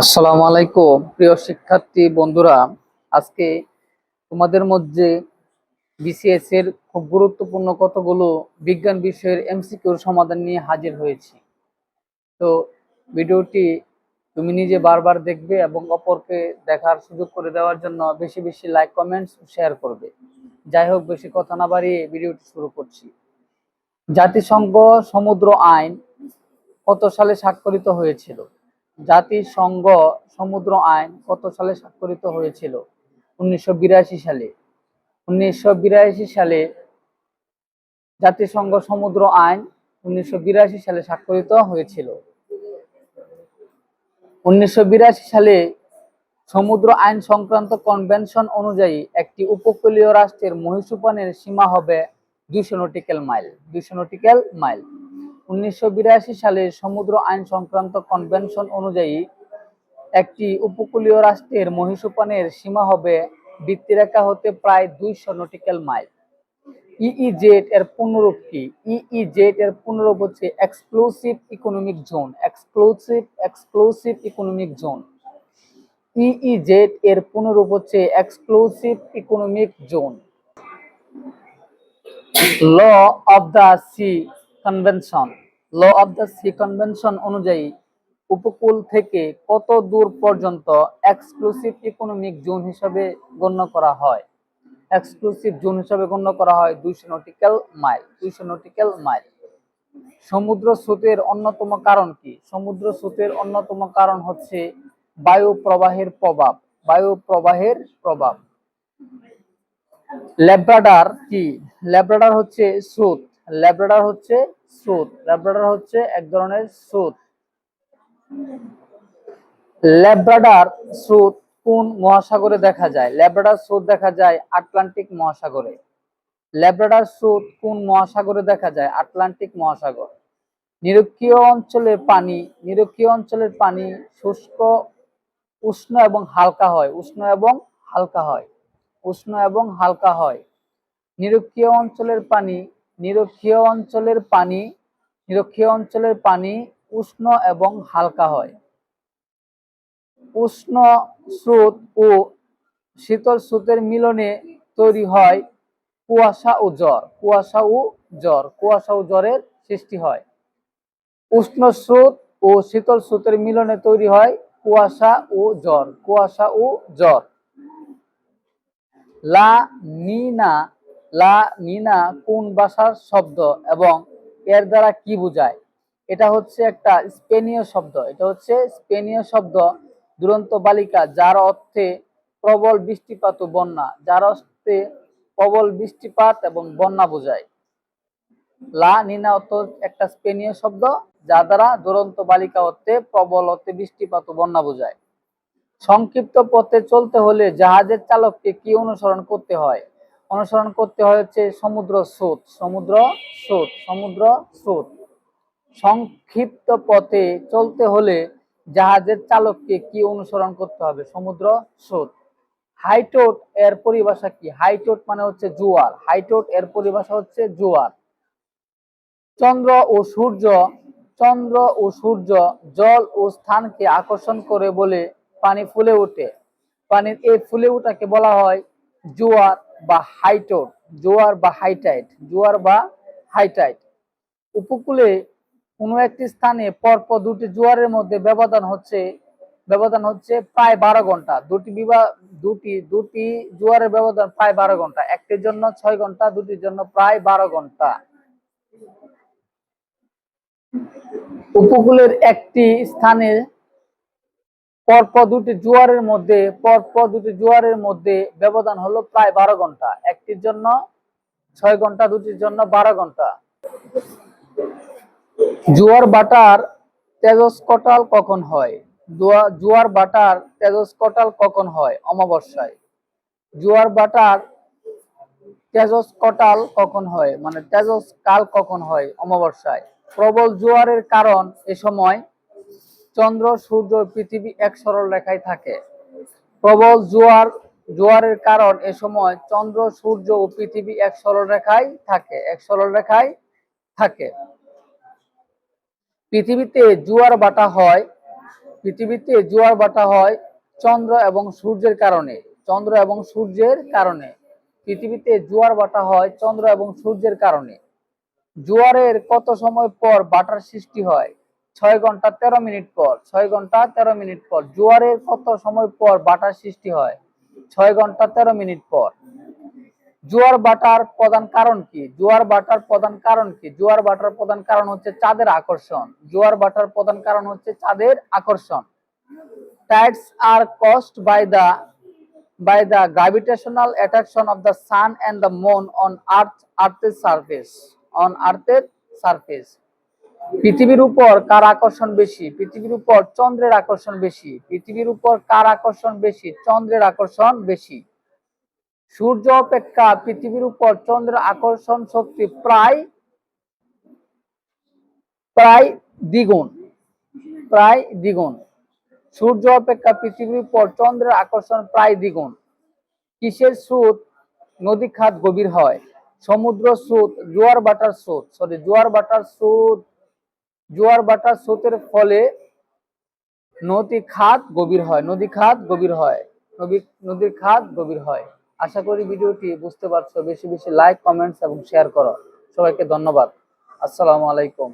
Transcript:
আসসালামু আলাইকুম। প্রিয় শিক্ষার্থী, বন্ধুরা, আজকে তোমাদের মধ্যে বিসিএস এর খুব গুরুত্বপূর্ণ কতগুলো বিজ্ঞান বিষয়ের এমসিকিউর সমাধান নিয়ে হাজির হয়েছি। তো ভিডিওটি তুমি নিজে বারবার দেখবে এবং অপরকে দেখার সুযোগ করে দেওয়ার জন্য বেশি বেশি লাইক, কমেন্টস, শেয়ার করবে। যাই হোক, বেশি কথা না বাড়িয়ে ভিডিওটি শুরু করছি। জাতিসংঘ সমুদ্র আইন কত সালে স্বাক্ষরিত হয়েছিল? জাতিসংঘ সমুদ্র আইন কত সালে স্বাক্ষরিত হয়েছিল? উনিশশো বিরাশি সালে। উনিশশো বিরাশি সালে জাতিসংঘ সমুদ্র আইন উনিশশো বিরাশি সালে স্বাক্ষরিত হয়েছিল। উনিশশো বিরাশি সালে সমুদ্র আইন সংক্রান্ত কনভেনশন অনুযায়ী একটি উপকূলীয় রাষ্ট্রের মহীসূপানের সীমা হবে দুইশো নটিক্যাল মাইল। দুইশো নটিক্যাল মাইল। উনিশশো বিরাশি সালে সমুদ্র আইন সংক্রান্ত কনভেনশন অনুযায়ী একটি উপকূলীয় রাষ্ট্রের মহীসূপানের সীমা হবে বৃত্তিরেখা হতে প্রায় দুইশো নটিক্যাল মাইল। ইইজেড এর পুনরূপ কি? ইইজেড এর পুনরূপ হচ্ছে exclusive economic zone exclusive exclusive economic zone EEZ এর পুনরূপ হচ্ছে exclusive economic zone law of the sea convention law of the sea convention অনুযায়ী উপকূল থেকে কত দূর পর্যন্ত এক্সক্লুসিভ ইকোনমিক জোন হিসাবে গণ্য করা হয়? এক্সক্লুসিভ জোন হিসাবে গণ্য করা হয় দুইশো নটিক্যাল মাইল দুইশো নটিক্যাল মাইল সমুদ্র স্রোতের অন্যতম কারণ কি? সমুদ্র স্রোতের অন্যতম কারণ হচ্ছে বায়ু প্রবাহের প্রভাব, বায়ু প্রবাহের প্রভাব। ল্যাব্রাডার কি? ল্যাব্রাডার হচ্ছে স্রোত ল্যাব্রাডার হচ্ছে স্রোত। ল্যাব্রাডার হচ্ছে এক ধরনের স্রোত। ল্যাব্রাডার স্রোত কোন মহাসাগরে দেখা যায়? ল্যাব্রাডার স্রোত দেখা যায় আটলান্টিক মহাসাগরে। ল্যাব্রাডার স্রোত কোন মহাসাগরে দেখা যায়? আটলান্টিক মহাসাগর। নিরক্ষীয় অঞ্চলের পানি, নিরক্ষীয় অঞ্চলের পানি শুষ্ক, উষ্ণ এবং হালকা হয়। উষ্ণ এবং হালকা হয়। উষ্ণ এবং হালকা হয়। নিরক্ষীয় অঞ্চলের পানি নিরক্ষীয় অঞ্চলের পানি, নিরক্ষীয় অঞ্চলের পানি উষ্ণ এবং হালকা হয়। উষ্ণ স্রোত ও শীতল স্রোতের মিলনে তৈরি হয় কুয়াশা ও জ্বর। কুয়াশা ও জ্বর, কুয়াশা ও জ্বরের সৃষ্টি হয়। উষ্ণ স্রোত ও শীতল স্রোতের মিলনে তৈরি হয় কুয়াশা ও জ্বর। কুয়াশা ও জ্বর। লা নিনা লা নিনা কোন ভাষার শব্দ এবং এর দ্বারা কি বোঝায়? এটা হচ্ছে একটা স্পেনীয় শব্দ। এটা হচ্ছে স্পেনীয় শব্দ দুরন্ত বালিকা, যার অর্থে প্রবল বৃষ্টিপাত ও বন্যা। যার অর্থে প্রবল বৃষ্টিপাত এবং বন্যা বোঝায়। লা নিনা অর্থ একটা স্পেনীয় শব্দ যা দ্বারা দুরন্ত বালিকা অর্থে প্রবল অর্থে বৃষ্টিপাত ও বন্যা বোঝায়। সংক্ষিপ্ত পথে চলতে হলে জাহাজের চালককে কি অনুসরণ করতে হয়? অনুসরণ করতে হয় হচ্ছে সমুদ্র স্রোত সমুদ্র স্রোত সমুদ্র স্রোত। সংক্ষিপ্ত পথে চলতে হলে জাহাজের চালককে কি অনুসরণ করতে হবে? সমুদ্র স্রোত। হাইটোট এর পরিভাষা কি? হাইটোট মানে হচ্ছে জোয়ার। হাইটোট এর পরিভাষা হচ্ছে জোয়ার। চন্দ্র ও সূর্য, চন্দ্র ও সূর্য জল ও স্থানকে আকর্ষণ করে বলে পানি ফুলে ওঠে। পানির এই ফুলে ওঠাকে বলা হয় জোয়ার। বা হাইটোট জোয়ার বা হাইটাইট জোয়ার বা হাইটাইট উপকূলে কোনো একটি স্থানে পরপর দুটি জোয়ারের মধ্যে ব্যবধান হচ্ছে ব্যবধান হচ্ছে প্রায় বারো ঘণ্টা। দুটি বিবাহ দুটি দুটি জোয়ারের ব্যবধান প্রায় বারো ঘণ্টা। একটির জন্য ছয় ঘণ্টা, দুটির জন্য প্রায় বারো ঘণ্টা। উপকূলের একটি স্থানে পরপর দুটি জোয়ারের মধ্যে, পরপর দুটি জোয়ারের মধ্যে ব্যবধান হলো প্রায় বারো ঘণ্টা। একটির জন্য ছয় ঘণ্টা, দুটির জন্য বারো ঘণ্টা। জোয়ার বাটার তেজস্কটাল কখন হয়? জোয়ার বাটার তেজস্কটাল কখন হয়? অমাবস্যায়। জোয়ার বাটার তেজস্কটাল কখন হয়? মানে তেজস্কাল কখন হয়? অমাবস্যায়। প্রবল জোয়ারের কারণ এ সময় চন্দ্র, সূর্য, পৃথিবী এক সরল রেখায় থাকে। প্রবল জোয়ার, জোয়ারের কারণ এ সময় চন্দ্র, সূর্য ও পৃথিবী এক সরল রেখায় থাকে, এক সরল রেখায় থাকে। পৃথিবীতে জোয়ার বাটা হয়, পৃথিবীতে জোয়ার ভাটা হয় চন্দ্র এবং সূর্যের কারণে, চন্দ্র এবং সূর্যের কারণে। পৃথিবীতে জোয়ার বাটা হয় চন্দ্র এবং সূর্যের কারণে। জোয়ারের কত সময় পর বাটার সৃষ্টি হয়? ছয় ঘণ্টা তেরো মিনিট পর, ছয় ঘণ্টা তেরো মিনিট পর জোয়ারের কত সময় পর বাটার সৃষ্টি হয়? ছয় ঘণ্টা তেরো মিনিট পর। জোয়ার বাটার প্রধান কারণ কি? জোয়ার বাটার প্রধান কারণ কি? জোয়ার বাটার প্রধান কারণ হচ্ছে চাঁদের আকর্ষণ। জোয়ার বাটার প্রধান কারণ হচ্ছে চাঁদের আকর্ষণ। Tides R caused by the by the gravitational attraction of the sun and the moon on earth, earth's surface, on earth's surface. পৃথিবীর উপর কার আকর্ষণ বেশি? পৃথিবীর উপর চন্দ্রের আকর্ষণ বেশি। পৃথিবীর উপর কার আকর্ষণ বেশি? চন্দ্রের আকর্ষণ বেশি। সূর্য অপেক্ষা পৃথিবীর উপর চন্দ্রের আকর্ষণ শক্তি প্রায় প্রায় দ্বিগুণ প্রায় দ্বিগুণ। সূর্য অপেক্ষা পৃথিবীর উপর চন্দ্রের আকর্ষণ প্রায় দ্বিগুণ। কিসের স্রোত? নদী খাত গভীর হয়। সমুদ্র স্রোত, জোয়ার বাটার স্রোত সরি জোয়ার বাটার স্রোত জোয়ার বাটা স্রোতের ফলে নদী খাত গভীর হয়, নদী খাত গভীর হয়, নদী, নদীর খাত গভীর হয়। আশা করি ভিডিওটি বুঝতে পারছ। বেশি বেশি লাইক কমেন্টস এবং শেয়ার করো। সবাইকে ধন্যবাদ। আসসালামু আলাইকুম।